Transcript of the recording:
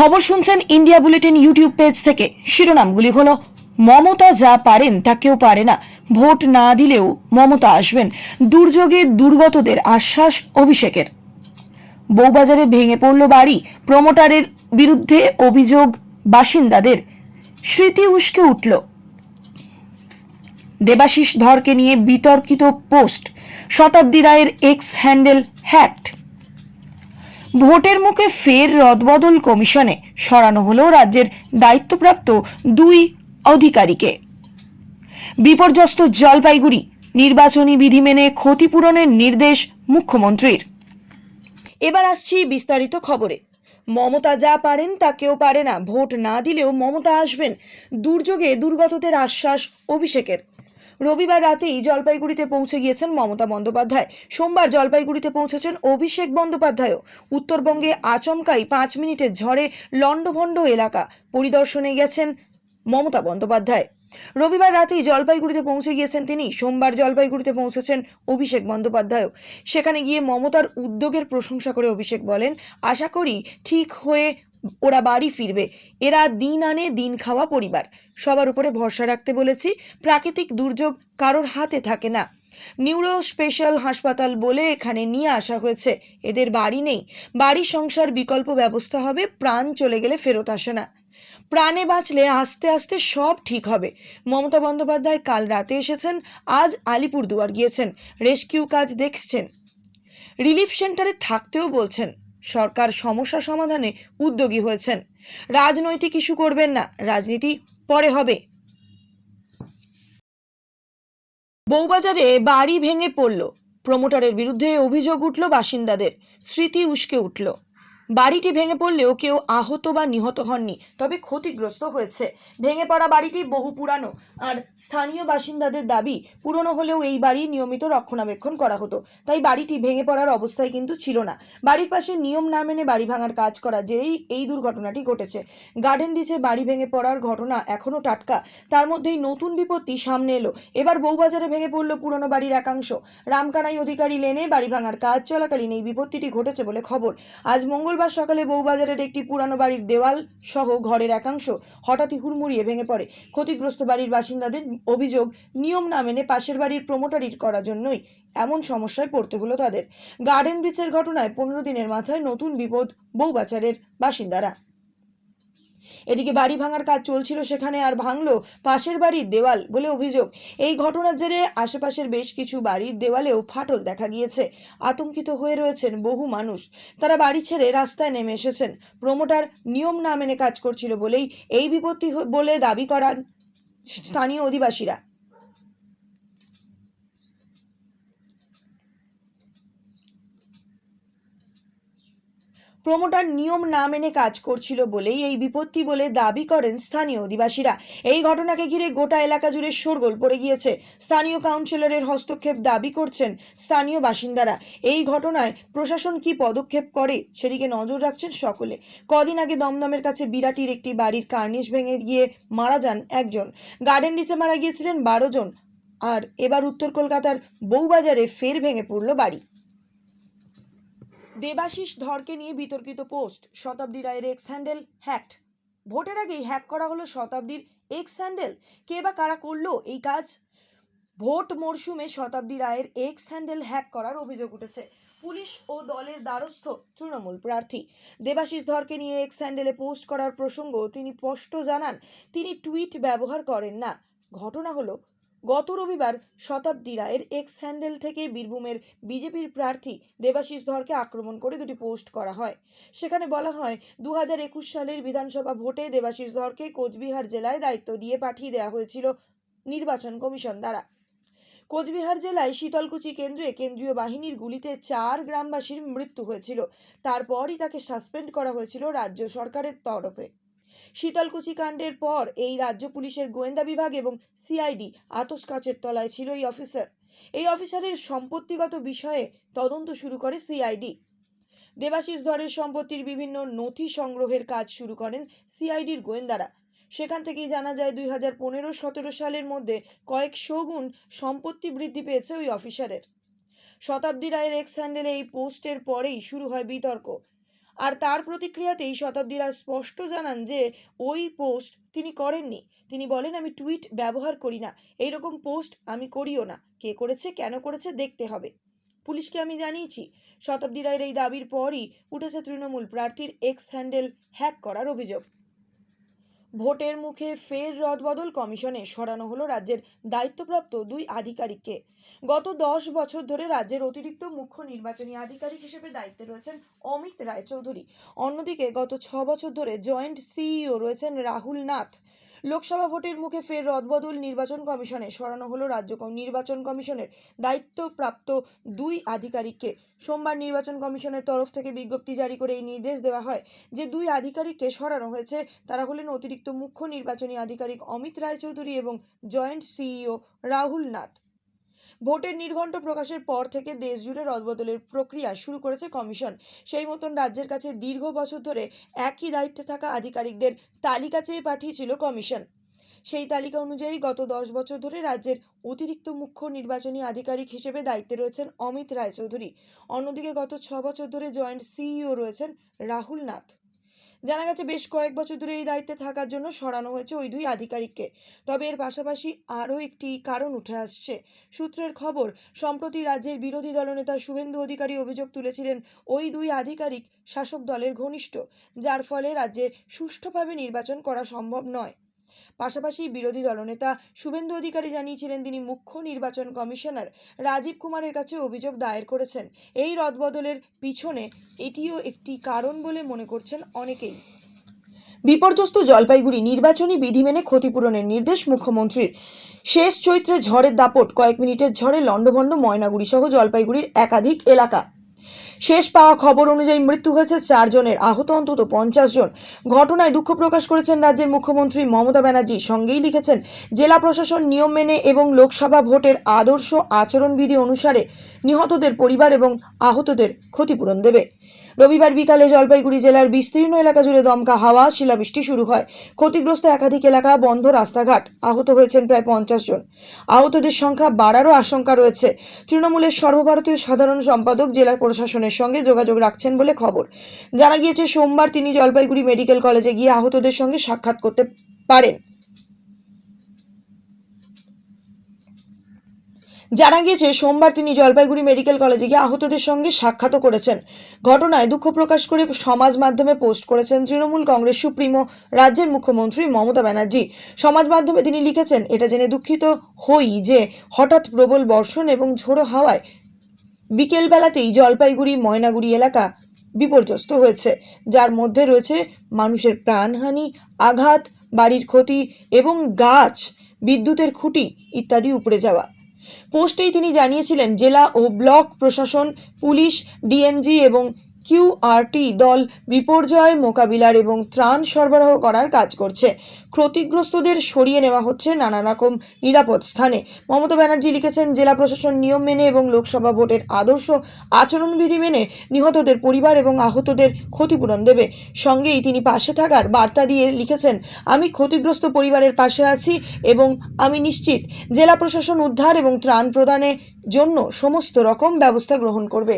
খবর শুনছেন India bulletin YouTube page থেকে। শিরোনামগুলি হলো, মমতা যা পারেন তা কেউ পারে না। ভোট না দিলেও মমতা আসবেন। দুর্যোগে দুর্গতদের আশ্বাস অভিষেকের। বউবাজারে ভেঙে পড়ল বাড়ি। প্রমোটারের বিরুদ্ধে অভিযোগ বাসিন্দাদের। স্মৃতি উস্কে উঠল। দেবাশিস ধরকে নিয়ে বিতর্কিত পোস্ট। শতাব্দী রায়ের এক্স হ্যান্ডেল হ্যাকড ভোটের মুখে ফের রদবদল কমিশনে, সরানো হলো রাজ্যের দায়িত্বপ্রাপ্ত দুই অধিকারীকে। বিপর্যস্ত জলপাইগুড়ি, নির্বাচনী বিধি মেনে ক্ষতিপূরণের নির্দেশ মুখ্যমন্ত্রীর। এবার আসছি বিস্তারিত খবরে। মমতা যা পারেন তা কেউ পারে না। ভোট না দিলেও মমতা আসবেন। দুর্যোগে দুর্গতদের আশ্বাস অভিষেকের। রবিবার রাতেই জলপাইগুড়িতে পৌঁছে গিয়েছেন মমতা বন্দ্যোপাধ্যায়। সোমবার জলপাইগুড়িতে পৌঁছেছেন অভিষেক বন্দ্যোপাধ্যায়ও। উত্তরবঙ্গে আচমকাই পাঁচ মিনিটের ঝড়ে লণ্ডভণ্ড এলাকা। পরিদর্শনে গেছেন মমতা বন্দ্যোপাধ্যায়। রবিবার রাতেই জলপাইগুড়িতে পৌঁছে গিয়েছেন তিনি। সোমবার জলপাইগুড়িতে পৌঁছেছেন অভিষেক বন্দ্যোপাধ্যায়ও। সেখানে গিয়ে মমতার উদ্যোগের প্রশংসা করে অভিষেক বলেন, আশা করি ঠিক হয়ে ওরা বাড়ি ফিরবে। এরা দিন আনে, দিন খাওয়া পরিবার। সবার উপরে ভরসা রাখতে বলেছি, প্রাকৃতিক দুর্যোগ কারোর হাতে থাকে না। নিউরো স্পেশাল হাসপাতাল বলে এখানে নিয়ে আসা হয়েছে। এদের বাড়ি নেই। বাড়ি সংসার বিকল্প ব্যবস্থা হবে, প্রাণ চলে গেলে ফেরত আসে না। প্রাণে বাঁচলে আস্তে আস্তে সব ঠিক হবে। মমতা বন্দ্যোপাধ্যায় কাল রাতে এসেছেন, আজ আলিপুরদুয়ার গিয়েছেন। রেস্কিউ কাজ দেখছেন। রিলিফ সেন্টারে থাকতেও বলছেন। সরকার সমস্যা সমাধানে উদ্যোগী হয়েছেন। রাজনৈতিক ইস্যু করবেন না, রাজনীতি পরে হবে। বউবাজারে বাড়ি ভেঙে পড়ল। প্রমোটারের বিরুদ্ধে অভিযোগ উঠল বাসিন্দাদের, স্মৃতি উস্কে উঠল। বাড়িটি ভেঙে পড়লেও কেউ আহত বা নিহত হননি, তবে ক্ষতিগ্রস্ত হয়েছে। ভেঙে পড়া বাড়িটি বহু পুরানো, আর স্থানীয় বাসিন্দাদের দাবি, পুরনো হলেও এই বাড়ি নিয়মিত রক্ষণাবেক্ষণ করা হতো। তাই বাড়িটি ভেঙে পড়ার অবস্থায় কিন্তু ছিল না। বাড়ির পাশে নিয়ম না মেনে বাড়ি ভাঙার কাজ করা যেই, এই দুর্ঘটনাটি ঘটেছে। গার্ডেন রিচে বাড়ি ভেঙে পড়ার ঘটনা এখনও টাটকা। তার মধ্যেই নতুন বিপত্তি সামনে এলো। এবার বউবাজারে ভেঙে পড়ল পুরনো বাড়ির একাংশ। রামকানাই অধিকারী লেনে বাড়ি ভাঙার কাজ চলাকালীন এই বিপত্তিটি ঘটেছে বলে খবর। আজ মঙ্গলবার সকালে বউবাজারের একটি পুরানো বাড়ির দেওয়াল সহ ঘরের একাংশ হঠাৎই হুড়মুড়িয়ে ভেঙে পড়ে। ক্ষতিগ্রস্ত বাড়ির বাসিন্দাদের অভিযোগ, নিয়ম না মেনে পাশের বাড়ির প্রমোটারির করার জন্যই এমন সমস্যায় পড়তে হলো তাদের। গার্ডেন ব্রিচের ঘটনায় পনেরো দিনের মাথায় নতুন বিপদ বউবাজারের বাসিন্দারা। এদিকে বাড়ি ভাঙার কাজ চলছিল সেখানে আর ভাঙলো পাশের বাড়ির দেওয়াল বলে অভিযোগ। এই ঘটনার জেরে আশেপাশের বেশ কিছু বাড়ির দেওয়ালেও ফাটল দেখা গিয়েছে। আতঙ্কিত হয়ে রয়েছেন বহু মানুষ। তারা বাড়ি ছেড়ে রাস্তায় নেমে এসেছেন। প্রমোটার নিয়ম না মেনে কাজ করছিল বলেই এই বিপত্তি বলে দাবি করান স্থানীয় অধিবাসীরা। প্রমোটার নিয়ম না মেনে কাজ করছিল বলেই এই বিপত্তি বলে দাবি করেন স্থানীয় অধিবাসীরা। এই ঘটনাকে ঘিরে গোটা এলাকা জুড়ে শোরগোল পড়ে গিয়েছে। স্থানীয় কাউন্সিলরের হস্তক্ষেপ দাবি করছেন স্থানীয় বাসিন্দারা। এই ঘটনায় প্রশাসন কি পদক্ষেপ করে সেদিকে নজর রাখছেন সকলে। কদিন আগে দমদমের কাছে বিরাটির একটি বাড়ির কার্নিশ ভেঙে গিয়ে মারা যান একজন। গার্ডেন নিচে মারা গিয়েছিলেন বারো জন। আর এবার উত্তর কলকাতার বউবাজারে ফের ভেঙে পড়ল বাড়ি। দেবাশিস ধরকে নিয়ে বিতর্কিত পোস্ট। শতাব্দী রায়ের এক্স হ্যান্ডেল হ্যাকড ভোটের আগেই হ্যাক করা হলো শতাব্দীর এক্স হ্যান্ডেল কে বা কারা করল এই কাজ? ভোট মরশুমে শতাব্দী রায়ের এক্স হ্যান্ডেল হ্যাক করার অভিযোগ উঠেছে। পুলিশ ও দলের দ্বারস্থ তৃণমূল প্রার্থী। দেবাশিস ধরকে নিয়ে এক্স হ্যান্ডেলে পোস্ট করার প্রসঙ্গ তিনি স্পষ্ট জানান, তিনি টুইট ব্যবহার করেন না। ঘটনা হলো গত রবিবার শতাব্দী রায়ের এক্স হ্যান্ডেল থেকে বীরভূমের বিজেপির প্রার্থী দেবাশিস ধরকে আক্রমণ করে দুটি পোস্ট করা হয়। সেখানে বলা হয় দু সালের বিধানসভা ভোটে দেবাশিস ধরকে কোচবিহার জেলায় দায়িত্ব দিয়ে পাঠিয়ে দেওয়া হয়েছিল নির্বাচন কমিশন দ্বারা। কোচবিহার জেলায় শীতলকুচি কেন্দ্রে কেন্দ্রীয় বাহিনীর গুলিতে চার গ্রামবাসীর মৃত্যু হয়েছিল। তারপরই তাকে সাসপেন্ড করা হয়েছিল রাজ্য সরকারের তরফে। শীতলকুচি কাণ্ডের পর এই রাজ্য পুলিশের গোয়েন্দা বিভাগ এবং সিআইডি আতস কাচের তলায় ছিল এই অফিসার। এই অফিসারের সম্পত্তিগত বিষয়ে তদন্ত শুরু করে সিআইডি। দেবাশিস ধরের সম্পত্তির বিভিন্ন নথি সংগ্রহের কাজ শুরু করেন সিআইডির গোয়েন্দারা। সেখান থেকেই জানা যায়, দুই হাজার পনেরো সতেরো সালের মধ্যে কয়েকশো গুণ সম্পত্তি বৃদ্ধি পেয়েছে ওই অফিসারের। শতাব্দী রায়ের এক্স হ্যান্ডেলে এই পোস্টের পরেই শুরু হয় বিতর্ক। আর তার প্রতিক্রিয়াতেই শতাব্দীরা স্পষ্ট জানান যে, ওই পোস্ট তিনি করেননি। তিনি বলেন, আমি টুইট ব্যবহার করি না। এইরকম পোস্ট আমি করিও না। কে করেছে, কেন করেছে, দেখতে হবে। পুলিশকে আমি জানিয়েছি। শতাব্দী রায়ের এই দাবির পরই উঠেছে তৃণমূল প্রার্থীর এক্স হ্যান্ডেল হ্যাক করার অভিযোগ। ভোটের মুখে ফের রদবদল কমিশনে সরানো হলো রাজ্যের দায়িত্বপ্রাপ্ত দুই আধিকারিককে। গত দশ বছর ধরে রাজ্যের অতিরিক্ত মুখ্য নির্বাচনী আধিকারিক হিসেবে দায়িত্বে রয়েছেন অমিত রায়চৌধুরী। অন্যদিকে গত ছ বছর ধরে জয়েন্ট সিইও রয়েছেন রাহুল নাথ। লোকসভা ভোটের মুখে ফের রদবদল নির্বাচন কমিশনে সরানো হলো রাজ্য নির্বাচন কমিশনের দায়িত্বপ্রাপ্ত দুই আধিকারিককে। সোমবার নির্বাচন কমিশনের তরফ থেকে বিজ্ঞপ্তি জারি করে এই নির্দেশ দেওয়া হয় যে, দুই আধিকারিককে সরানো হয়েছে। তারা হলেন অতিরিক্ত মুখ্য নির্বাচনী আধিকারিক অমিত রায়চৌধুরী এবং জয়েন্ট সিইও রাহুল নাথ। ভোটের নির্ঘণ্ট প্রকাশের পর থেকে দেশ জুড়ে রদবদলের প্রক্রিয়া শুরু করেছে কমিশন। সেই মতন রাজ্যের কাছে দীর্ঘ বছর ধরে একই দায়িত্বে থাকা আধিকারিকদের তালিকা চেয়ে পাঠিয়েছিল কমিশন। সেই তালিকা অনুযায়ী গত দশ বছর ধরে রাজ্যের অতিরিক্ত মুখ্য নির্বাচনী আধিকারিক হিসেবে দায়িত্বে রয়েছেন অমিত রায়চৌধুরী। অন্যদিকে গত ছ বছর ধরে জয়েন্ট সিইও রয়েছেন রাহুল নাথ। জানা গেছে, বেশ কয়েক বছর ধরে এই দায়িত্বে থাকার জন্য সরানো হয়েছে ওই দুই আধিকারিককে। তবে এর পাশাপাশি আরও একটি কারণ উঠে আসছে। সূত্রের খবর, সম্প্রতি রাজ্যের বিরোধী দলনেতা শুভেন্দু অধিকারী অভিযোগ তুলেছিলেন, ওই দুই আধিকারিক শাসক দলের ঘনিষ্ঠ, যার ফলে রাজ্যে সুষ্ঠুভাবে নির্বাচন করা সম্ভব নয়। পাশাপাশি বিরোধী দলনেতা শুভেন্দু অধিকারী জানিয়েছিলেন তিনি মুখ্য নির্বাচন কমিশনার রাজীব কুমারের কাছে অভিযোগ দায়ের করেছেন। এই রদবদলের পিছনে এটিও একটি কারণ বলে মনে করছেন অনেকেই। বিপর্যস্ত জলপাইগুড়ি নির্বাচনী বিধি মেনে ক্ষতিপূরণের নির্দেশ মুখ্যমন্ত্রীর। শেষ চৈত্রে ঝড়ের দাপট, কয়েক মিনিটের ঝড়ে লণ্ডভণ্ড ময়নাগুড়ি সহ জলপাইগুড়ির একাধিক এলাকা। শেষ পাওয়া খবর অনুযায়ী মৃত্যু হয়েছে চারজনের আহত অন্তত পঞ্চাশ জন। ঘটনায় দুঃখ প্রকাশ করেছেন রাজ্যের মুখ্যমন্ত্রী মমতা ব্যানার্জি। সঙ্গেই লিখেছেন, জেলা প্রশাসন নিয়ম মেনে এবং লোকসভা ভোটের আদর্শ আচরণবিধি অনুসারে নিহতদের পরিবার এবং আহতদের ক্ষতিপূরণ দেবে। রবিবার বিকালে জলপাইগুড়ি জেলার বিস্তীর্ণ এলাকা জুড়ে দমকা হাওয়া, শিলাবৃষ্টি শুরু হয়। ক্ষতিগ্রস্ত একাধিক এলাকা বন্ধ রাস্তাঘাট, আহত হয়েছেন প্রায় পঞ্চাশ জন। আহতদের সংখ্যা বাড়ারও আশঙ্কা রয়েছে। তৃণমূলের সর্বভারতীয় সাধারণ সম্পাদক জেলা প্রশাসনের সঙ্গে যোগাযোগ রাখছেন বলে খবর। জানা গিয়েছে, সোমবার তিনি জলপাইগুড়ি মেডিকেল কলেজে গিয়ে আহতদের সঙ্গে সাক্ষাৎ করতে পারেন। জানা গিয়েছে, সোমবার তিনি জলপাইগুড়ি মেডিকেল কলেজে গিয়ে আহতদের সঙ্গে সাক্ষাৎও করেছেন। ঘটনায় দুঃখ প্রকাশ করে সমাজ মাধ্যমে পোস্ট করেছেন তৃণমূল কংগ্রেস সুপ্রিমো রাজ্যের মুখ্যমন্ত্রী মমতা ব্যানার্জি। সমাজ মাধ্যমে তিনি লিখেছেন, এটা জেনে দুঃখিত হই যে হঠাৎ প্রবল বর্ষণ এবং ঝোড়ো হাওয়ায় বিকেলবেলাতেই জলপাইগুড়ি, ময়নাগুড়ি এলাকা বিপর্যস্ত হয়েছে, যার মধ্যে রয়েছে মানুষের প্রাণহানি, আঘাত, বাড়ির ক্ষতি এবং গাছ, বিদ্যুতের খুঁটি ইত্যাদি উপড়ে যাওয়া। পোস্টেই তিনি জানিয়েছিলেন, জেলা ও ব্লক প্রশাসন, পুলিশ, ডিএমজি এবং কিউআরটি দল বিপর্যয় মোকাবিলার এবং ত্রাণ সরবরাহ করার কাজ করছে। ক্ষতিগ্রস্তদের সরিয়ে নেওয়া হচ্ছে নানা রকম নিরাপদ স্থানে। মমতা ব্যানার্জি লিখেছেন, জেলা প্রশাসন নিয়ম মেনে এবং লোকসভা ভোটের আদর্শ আচরণবিধি মেনে নিহতদের পরিবার এবং আহতদের ক্ষতিপূরণ দেবে। সঙ্গেই তিনি পাশে থাকার বার্তা দিয়ে লিখেছেন, আমি ক্ষতিগ্রস্ত পরিবারের পাশে আছি এবং আমি নিশ্চিত জেলা প্রশাসন উদ্ধার এবং ত্রাণ প্রদানের জন্য সমস্ত রকম ব্যবস্থা গ্রহণ করবে।